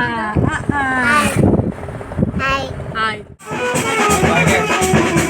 à, à, à. Hai. Hai. Hai.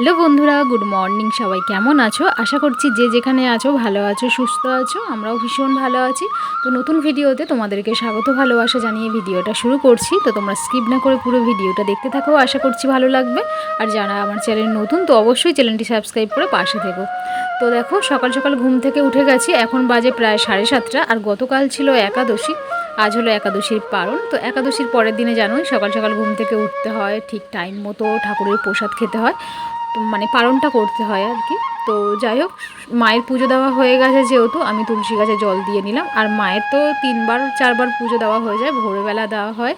Hello বন্ধুরা, good morning সবাই। কেমন আছো? আশা করছি যে যেখানে আছো ভালো আছো, সুস্থ আছো, আমরাও ভীষণ ভালো আছি। তো নতুন ভিডিওতে তোমাদেরকে স্বাগত, ভালোবাসা জানিয়ে ভিডিওটা শুরু করছি। তো তোমরা স্কিপ না করে পুরো ভিডিওটা দেখতে থাকো, আশা করছি ভালো লাগবে। আর যারা আমার চ্যানেল নতুন, তো অবশ্যই চ্যানেলটি সাবস্ক্রাইব করে পাশে থেকো। তো দেখো, সকাল সকাল ঘুম থেকে উঠে গেছি। এখন বাজে প্রায় সাড়ে সাতটা। আর গতকাল ছিল একাদশী। আজ হলো একাদশীর পারণ তো একাদশীর পরের দিনে জানোই, সকাল সকাল ঘুম থেকে উঠতে হয়, ঠিক টাইম মতো ঠাকুরের প্রসাদ খেতে হয়। মানে পালনটা করতে হয় আর কি। তো যাই হোক, মায়ের পুজো দেওয়া হয়ে গেছে যেহেতু, আমি তুলসী গাছে জল দিয়ে নিলাম। আর মায়ের তো তিনবার, চারবার পুজো দেওয়া হয়ে যায়। ভোরবেলা দেওয়া হয়,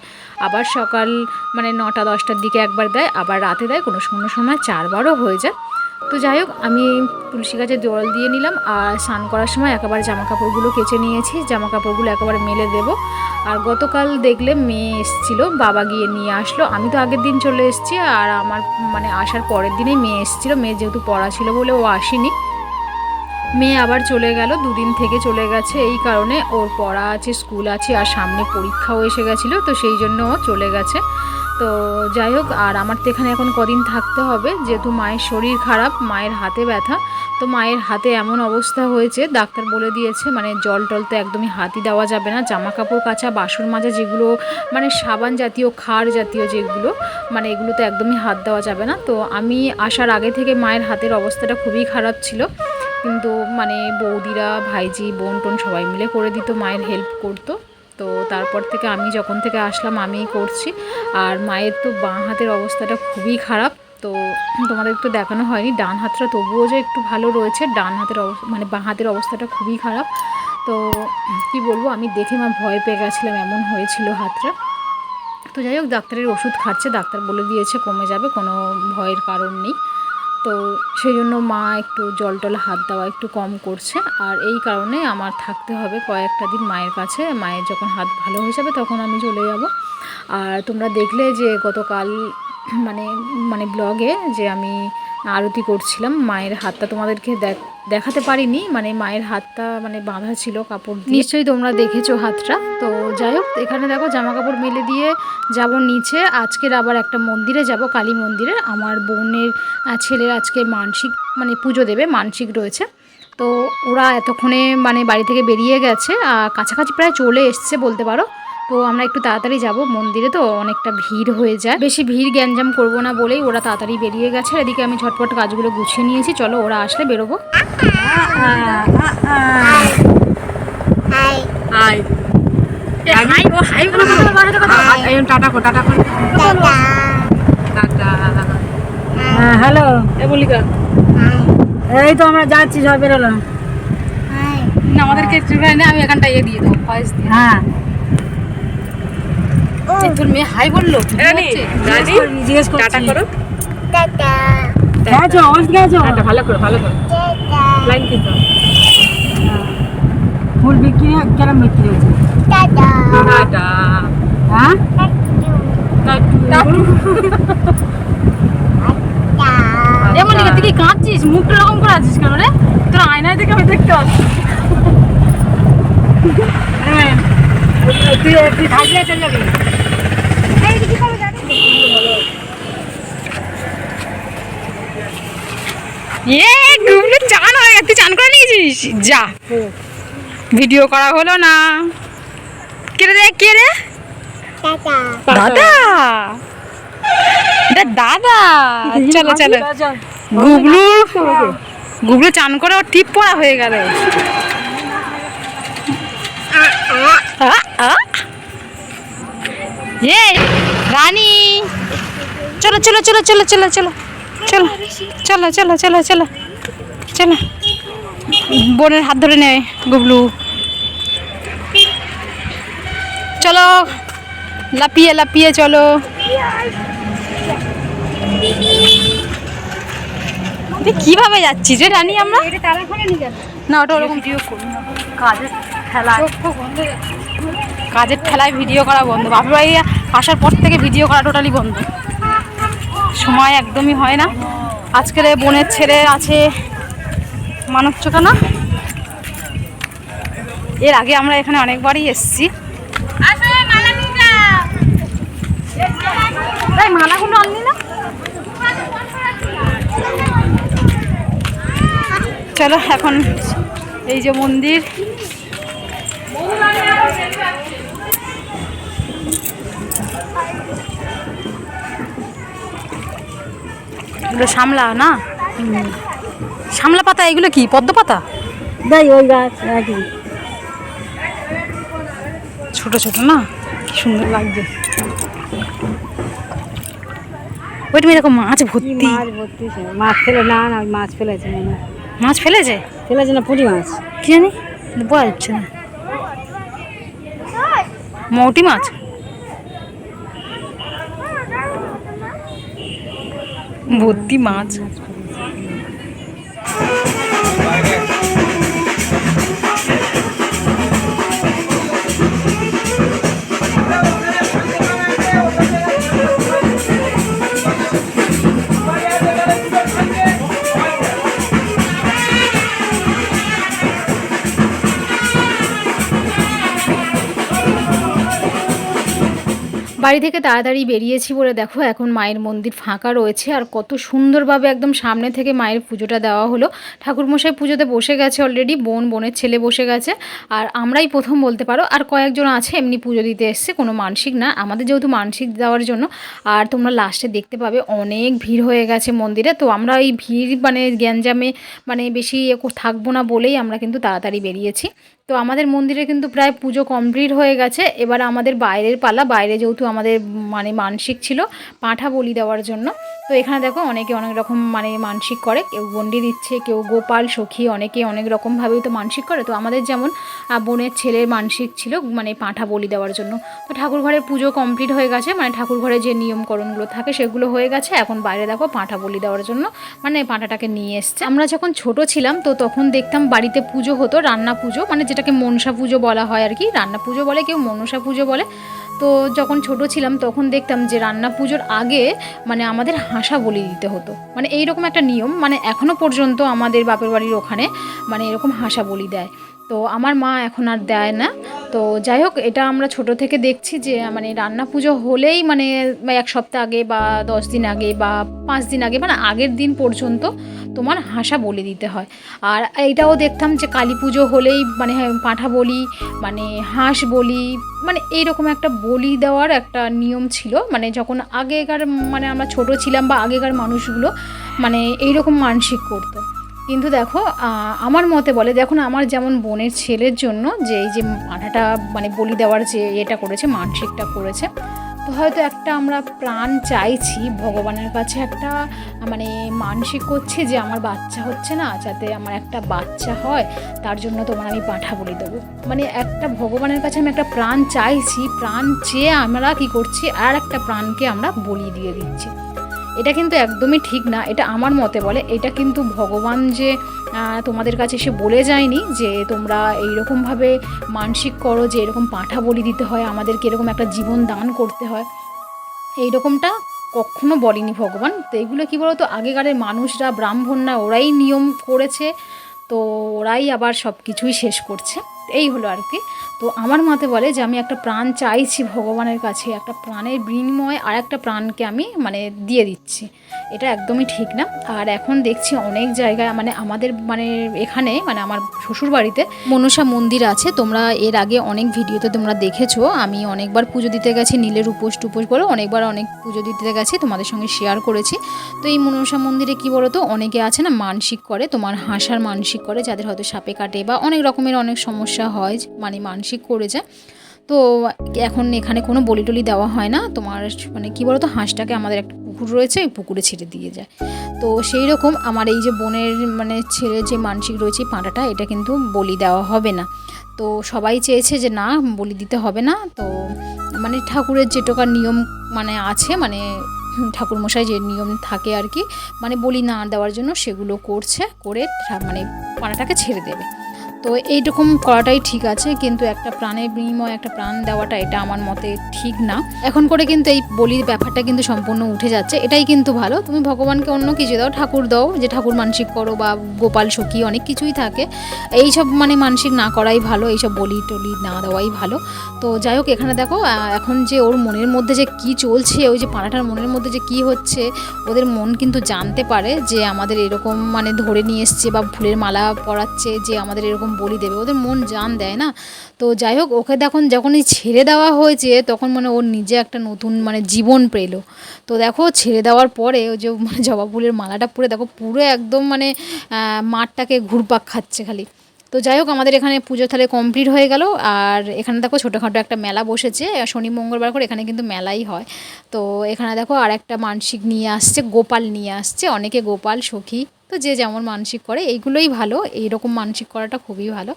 আবার সকাল মানে নটা, দশটার দিকে একবার দেয়, আবার রাতে দেয়, কোনো সময় সময় চারবারও হয়ে যায়। তো যাই হোক, আমি তুলসী গাছে জল দিয়ে নিলাম আর স্নান করার সময় একেবারে জামা কাপড়গুলো কেচে নিয়েছি। জামা কাপড়গুলো একেবারে মেলে দেবো। আর গতকাল দেখলে মেয়ে এসেছিল, বাবা গিয়ে নিয়ে আসলো। আমি তো আগের দিন চলে এসেছি আর আমার মানে আসার পরের দিনেই মেয়ে এসেছিল। মেয়ে যেহেতু পড়া ছিল বলে ও আসেনি। মেয়ে আবার চলে গেল, দুদিন থেকে চলে গেছে। এই কারণে ওর পড়া আছে, স্কুল আছে আর সামনে পরীক্ষাও এসে গেছিল, তো সেই জন্য ও চলে গেছে। তো যাই হোক, আর আমার তো এখানে এখন কদিন থাকতে হবে। যেহেতু মায়ের শরীর খারাপ, মায়ের হাতে ব্যথা, তো মায়ের হাতে এমন অবস্থা হয়েছে, ডাক্তার বলে দিয়েছে মানে জল টল তো একদমই হাতই দেওয়া যাবে না জামা কাপড় কাচা, বাসন মাজা যেগুলো মানে সাবান জাতীয়, খার জাতীয় যেগুলো মানে এগুলো তো একদমই হাত দেওয়া যাবে না। তো আমি আসার আগে থেকে মায়ের হাতের অবস্থাটা খুবই খারাপ ছিল। কিন্তু মানে বৌদিরা, ভাইজি বোন টোন সবাই মিলে করে দিত, মায়ের হেল্প করতো। তো তারপর থেকে আমি যখন থেকে আসলাম, আমিই করছি। আর মায়ের তো বাঁ হাতের অবস্থাটা খুবই খারাপ। তো তোমাদের একটু দেখানো হয়নি, ডান হাতটা তবুও যে একটু ভালো রয়েছে, ডান হাতের অবস্থা মানে বাঁ হাতের অবস্থাটা খুবই খারাপ। তো কি বলব, আমি দেখে মা ভয় পেয়ে গেছিলাম, এমন হয়েছিল হাতটা। তো যাই হোক, ডাক্তারের ওষুধ খাচ্ছে, ডাক্তার বলে দিয়েছে কমে যাবে, কোনো ভয়ের কারণ নেই। তো সেই জন্য মা একটু জল টল হাত দেওয়া একটু কম করছে। আর এই কারণে আমার থাকতে হবে কয়েকটা দিন মায়ের কাছে। মায়ের যখন হাত ভালো হয়ে যাবে তখন আমি চলে যাব। আর তোমরা দেখলে যে গতকাল মানে মানে ব্লগে যে আমি আরতি করছিলাম। মায়ের হাতটা তোমাদেরকে দেখ- দেখাতে পারিনি। মানে মায়ের হাতটা মানে বাঁধা ছিল কাপড়। নিশ্চয়ই তোমরা দেখেছ হাতটা। তো যাই হোক, এখানে দেখো জামা কাপড় মেলে দিয়ে যাব নিচে। আজকের আবার একটা মন্দিরে যাব, কালী মন্দিরে। আমার বোনের ছেলের আজকে মানসিক মানে পুজো দেবে, মানসিক রয়েছে। তো ওরা এতক্ষণে মানে বাড়ি থেকে বেরিয়ে গেছে কাছাকাছি প্রায় চলে এসছে বলতে পারো। তো আমরা একটু তাড়াতাড়ি যাব। মন্দিরে তো অনেকটা ভিড় হয়ে যায়। বেশি ভিড় গ্যাঞ্জাম করব না বলেই ওরা তাড়াতাড়ি বেরিয়ে গেছে। এদিকে আমি ঝটপট কাজগুলো গুছিয়ে নিয়েছি। চলো ওরা আসলে বেরোবো। হ্যাঁ হ্যালো। এ বলিকা এই তো আমরা যাচ্ছি সব বেরোলাম না আমাদেরকে না আমি এখানটা ইয়ে দিয়ে দেবো ভয়েস দিয়ে। হ্যাঁ। তোর মেয়ে হাই বলল রানি রানি জিজ্ঞেস করছি। টাটা। করো গেছো অবস্থা গেছো টাটা ভালো করো ভালো করো। লাইন কিন্তু ফুল বিক্রি কেরম বিক্রি হয়েছে? টাটা। হ্যাঁ? এ মনিকা তুই কাঁদছিস? মুখটা এরকম করে আছিস কেন রে? তোর আয়নায় দেখে আমি দেখতে পাচ্ছি। হ্যাঁ। তুই তুই থাকলে চলে যাবি। এ গুবলু চান হয়ে গেছে। তুই চান করে নিয়েছিস? যা। ভিডিও করা হলো না। কে রে কে রে? দাদা। দাদা? চলো চলো। গুবলু গুবলু চান করে ওর টিপ পড়া হয়ে গেল। এ রানী চলো চলো চলো চলো চলো চলো চলো চলো চলো চলো চলো চলো বোনের হাত ধরে নেয় গুবলু চলো লাপিয়ে লাপিয়ে চলো কীভাবে যাচ্ছি রে রানী আমরা খুলে না ওটা ওরকম ভিডিও করি কাজের ঠেলায় হয়ে যাচ্ছে। কাজের ঠেলায় ভিডিও করা বন্ধ বাপের বাড়ি আসার পর থেকে ভিডিও করা টোটালি বন্ধ। সময় একদমই হয় না। আজকের বোনের ছেলে আছে মানব চোখা না এর আগে আমরা এখানে অনেকবারই এসেছি। তাই মালাগুলো আনলি না? চলো, এখন এই যে মন্দির। এগুলো সামলা না? সামলা পাতা এগুলো কি পদ্ম পাতা? ওই গাছ ছোট ছোট না? কি সুন্দর লাগছে। ওই তুমি দেখো মাছ ভর্তি। মাছ ভর্তি মাছ ফেলে না না মাছ ফেলেছে। মাছ ফেলেছে? ফেলেছে না পুঁটি মাছ? কি জানি? বোঝা যাচ্ছে না। মৌটি মাছ? ভর্তি মাছ। বাড়ি থেকে তাড়াতাড়ি বেরিয়েছি বলে দেখো, এখন মায়ের মন্দির ফাঁকা রয়েছে। আর কত সুন্দরভাবে একদম সামনে থেকে মায়ের পুজোটা দেওয়া হলো। ঠাকুরমশাই পুজোতে বসে গেছে অলরেডি বোন, বোনের ছেলে বসে গেছে। আর আমরাই প্রথম বলতে পারো, আর কয়েকজন আছে এমনি পুজো দিতে এসছে, কোনো মানসিক না। আমাদের যেহেতু মানসিক দেওয়ার জন্য, আর তোমরা লাস্টে দেখতে পাবে অনেক ভিড় হয়ে গেছে মন্দিরে। তো আমরা এই ভিড় মানে গ্যাঞ্জামে মানে বেশি এ থাকব না বলেই আমরা কিন্তু তাড়াতাড়ি বেরিয়েছি। তো আমাদের মন্দিরে কিন্তু প্রায় পুজো কমপ্লিট হয়ে গেছে। এবার আমাদের বাইরের পালা, বাইরে যেহেতু আমাদের মানে মানসিক ছিল, পাঁঠা বলি দেওয়ার জন্য। তো এখানে দেখো অনেকে অনেক রকম মানে মানসিক করে, কেউ গন্ডি দিচ্ছে, কেউ গোপাল, সখী, অনেকে অনেক রকমভাবেই তো মানসিক করে। তো আমাদের যেমন বোনের ছেলের মানসিক ছিল মানে পাঁঠা বলি দেওয়ার জন্য। তো ঠাকুর ঘরের পুজো কমপ্লিট হয়ে গেছে মানে ঠাকুর ঘরে যে নিয়মকরণগুলো থাকে সেগুলো হয়ে গেছে। এখন বাইরে দেখো পাঁঠা বলি দেওয়ার জন্য মানে পাঁঠাটাকে নিয়ে এসছে। আমরা যখন ছোট ছিলাম, তো তখন দেখতাম বাড়িতে পুজো হতো, রান্না পুজো মানে যেটাকে মনসা পুজো বলা হয় আর কি, রান্না পুজো বলে, কেউ মনসা পুজো বলে। তো যখন ছোট ছিলাম তখন দেখতাম যে রান্না পুজোর আগে মানে আমাদের হাঁসা বলি দিতে হতো। মানে এইরকম একটা নিয়ম মানে এখনও পর্যন্ত আমাদের বাপের বাড়ির ওখানে মানে এরকম হাঁসা বলি দেয়। তো আমার মা এখন আর দেয় না। তো যাই হোক, এটা আমরা ছোট থেকে দেখছি যে মানে রান্না পুজো হলেই মানে এক সপ্তাহ আগে বা দশ দিন আগে বা পাঁচ দিন আগে মানে আগের দিন পর্যন্ত তোমার হাঁসা বলি দিতে হয়। আর এটাও দেখতাম যে কালী পুজো হলেই মানে হ্যাঁ, পাঁঠা বলি মানে হাঁস বলি মানে এইরকম একটা বলি দেওয়ার একটা নিয়ম ছিল। মানে যখন আগেকার মানে আমরা ছোট ছিলাম বা আগেকার মানুষগুলো মানে এইরকম মানসিক করতো। কিন্তু দেখো আমার মতে বলে দেখুন আমার যেমন বোনের ছেলের জন্য যে এই যে পাঁঠাটা মানে বলি দেওয়ার যে এটা করেছে মানসিকটা করেছে হয়তো একটা আমরা প্রাণ চাইছি, ভগবানের কাছে একটা মানে মানসিক করছি যে আমার বাচ্চা হচ্ছে না, যাতে আমার একটা বাচ্চা হয়, তার জন্য তোমার আমি পাঠা বলি দেবো। মানে একটা ভগবানের কাছে আমি একটা প্রাণ চাইছি, প্রাণ চেয়ে আমরা কি করছি, আর একটা প্রাণকে আমরা বলি দিয়ে দিচ্ছি। এটা কিন্তু একদমই ঠিক না, এটা আমার মতে বলে। এটা কিন্তু ভগবান যে তোমাদের কাছে এসে বলে যায়নি যে, তোমরা এইরকমভাবে মানসিক করো যে, এরকম পাঁঠা বলি দিতে হয়, আমাদেরকে এরকম একটা জীবন দান করতে হয়। এইরকমটা কখনো বলেনি ভগবান। তো এগুলো কী বলতো, আগেকারের মানুষরা, ব্রাহ্মণরা ওরাই নিয়ম করেছে, তো ওরাই আবার সব কিছুই শেষ করছে। এই হলো আর কি। তো আমার মতে বলে যে আমি একটা প্রাণ চাইছি ভগবানের কাছে, একটা প্রাণের বিনিময়ে আর একটা প্রাণকে আমি মানে দিয়ে দিচ্ছি। এটা একদমই ঠিক না। আর এখন দেখছি অনেক জায়গায় মানে আমাদের মানে এখানে মানে আমার শ্বশুর বাড়িতে মনসা মন্দির আছে। তোমরা এর আগে অনেক ভিডিওতে তোমরা দেখেছ। আমি অনেকবার পুজো দিতে গেছি, নীলের উপোস টুপোস বলো অনেকবার অনেক পুজো দিতে গেছি, তোমাদের সঙ্গে শেয়ার করেছি। তো এই মনসা মন্দিরে কি বলো তো অনেকে আছে না মানসিক করে, তোমার হাসার মানসিক করে, যাদের হয়তো সাপে কাটে বা অনেক রকমের অনেক সমস্যা হয় মানে মানসিক করে যায়। তো এখন এখানে কোনো বলি টলি দেওয়া হয় না। তোমার মানে কি বলতো, হাঁসটাকে আমাদের একটা পুকুর রয়েছে পুকুরে ছেড়ে দিয়ে যায়। তো সেই রকম আমার এই যে বোনের মানে ছেলের যে মানসিক রয়েছে পাঁটাটা, এটা কিন্তু বলি দেওয়া হবে না। তো সবাই চেয়েছে যে না, বলি দিতে হবে না। তো মানে ঠাকুরের যেটুকার নিয়ম মানে আছে মানে ঠাকুরমশাই যে নিয়ম থাকে আর কি মানে বলি না দেওয়ার জন্য সেগুলো করছে, করে মানে পাড়াটাকে ছেড়ে দেবে। তো এইরকম করাটাই ঠিক আছে, কিন্তু একটা প্রাণের বিনিময়ে, একটা প্রাণ দেওয়াটা এটা আমার মতে ঠিক না। এখন করে কিন্তু এই বলির ব্যাপারটা কিন্তু সম্পূর্ণ উঠে যাচ্ছে, এটাই কিন্তু ভালো। তুমি ভগবানকে অন্য কিছু দাও, ঠাকুর দাও, যে ঠাকুর মানসিক করো বা গোপাল, সখী, অনেক কিছুই থাকে। এইসব মানে মানসিক না করাই ভালো, এইসব বলি টলি না দেওয়াই ভালো। তো যাই হোক, এখানে দেখো এখন যে ওর মনের মধ্যে যে কি চলছে, ওই যে পাড়াটার মনের মধ্যে যে কি হচ্ছে, ওদের মন কিন্তু জানতে পারে যে আমাদের এরকম মানে ধরে নিয়ে এসছে বা ফুলের মালা পরাচ্ছে, যে আমাদের এরকম বলি দেবে। ওদের মন জান দেয় না। তো যাই হোক, ওকে দেখুন, যখনই ছেড়ে দেওয়া হয়েছে, তখন মানে ওর নিজে একটা নতুন মানে জীবন পেল। তো দেখো, ছেড়ে দেওয়ার পরে ওই যে মানে জবা ফুলের মালাটা পরে দেখো, পুরো একদম মানে মাঠটাকে ঘুরপাক খাচ্ছে খালি। তো যাই হোক, আমাদের এখানে পুজো তাহলে কমপ্লিট হয়ে গেল। আর এখানে দেখো, ছোটোখাটো একটা মেলা বসেছে। শনি, মঙ্গলবার করে এখানে কিন্তু মেলাই হয়। তো এখানে দেখো আর একটা মানসিক নিয়ে আসছে, গোপাল নিয়ে আসছে। অনেকে গোপাল, সখী। তো যে যেমন মানসিক করে এইগুলোই ভালো। এইরকম মানসিক করাটা খুবই ভালো।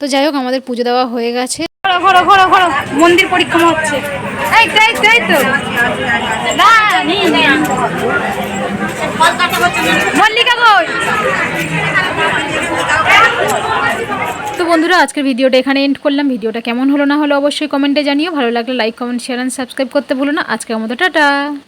তো যাই হোক আমাদের পুজো দেওয়া হয়ে গেছে। ঘোরো ঘোরো ঘোরো ঘোরো মন্দির পরিক্রমা হচ্ছে। এই তো। না নি মল্লিকা তো বন্ধুরা আজকের ভিডিওটা এখানে এন্ড করলাম। ভিডিওটা কেমন হলো না হলো অবশ্যই কমেন্টে জানিও। ভালো লাগলে like comment share and subscribe করতে ভুলো না। আজকের মতো টাটা।